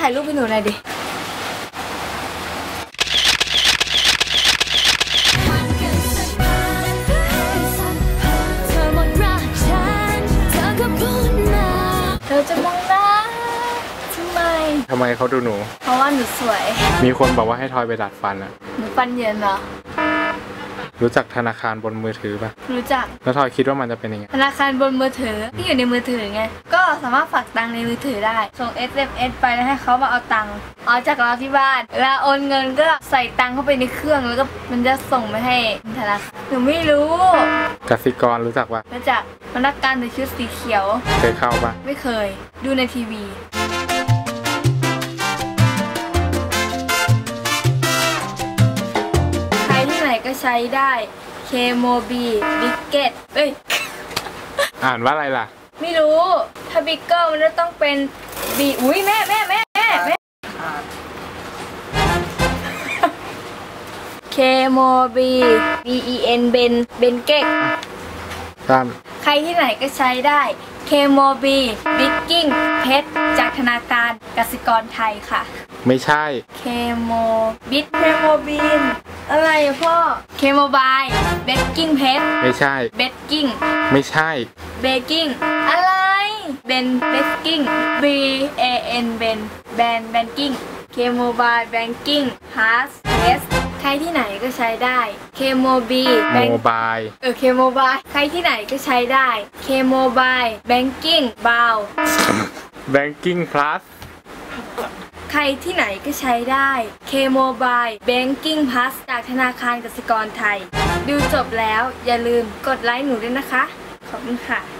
ถ่ายรูปให้หนูหน่อยดิเธอหมดรักฉันเธอก็พูดมาเธอจะมองหน้าทำไม ทำไมเขาดูหนู เพราะว่าหนูสวย มีคนบอกว่าให้ทอยไปดัดฟันอะหนูฟันเย็นเหรอ รู้จักธนาคารบนมือถือปะรู้จัก แล้วทอยคิดว่ามันจะเป็นยังไง ธนาคารบนมือถือที่อยู่ในมือถือไง ก็ สามารถฝากตังค์ในมือถือได้ ส่ง SMS ไปแล้วให้เขามาเอาตังค์เอาจากเราที่บ้านเวลาโอนเงินก็ใส่ตังค์เข้าไปในเครื่องแล้วก็มันจะส่งไปให้ธนาคารหนูไม่รู้กสิกรรู้จักปะรู้จักพนักงานแต่ชุดสีเขียว เคยเข้าปะไม่เคย ดูในทีวีใครที่ไหนก็ใช้ได้เคโมบีบิกเก็ตเอ้ย อ่านว่าอะไรล่ะ ไม่รู้ ถ้าบิ๊กเกอร์มันจะต้องเป็นบีอุ้ยแม่แม่แม่แม่แม่เคโมบีบีอีเอ็นเบนเบนเก็กตั้มใครที่ไหนก็ใช้ได้เคโมบีบิ๊กกิ้งเพชรจากธนาคารกสิกรไทยค่ะ ไม่ใช่เคโมบิทเคโมบีนอะไรอะพ่อเคโมบายเบกกิ้งเพชรไม่ใช่เบกกิ้งไม่ใช่เบกกิ้งอะไร เบนเบกกิ้ง B A N เบนแบนแบงกิ้งเคโมบายแบงกิ้งฮาร์สเอสใครที่ไหนก็ใช้ได้เคโมบีแบงโมบายเออเคโมบายใครที่ไหนก็ใช้ได้เคโมบายแบงกิ้งบาว Banking Plus ใครที่ไหนก็ใช้ได้เคโมบายแบงกิ้งพ s สจากธนาคารกสิกรไทย ดูจบแล้วอย่าลืมกดไลค์หนูด้วยนะคะ ขอบคุณค่ะ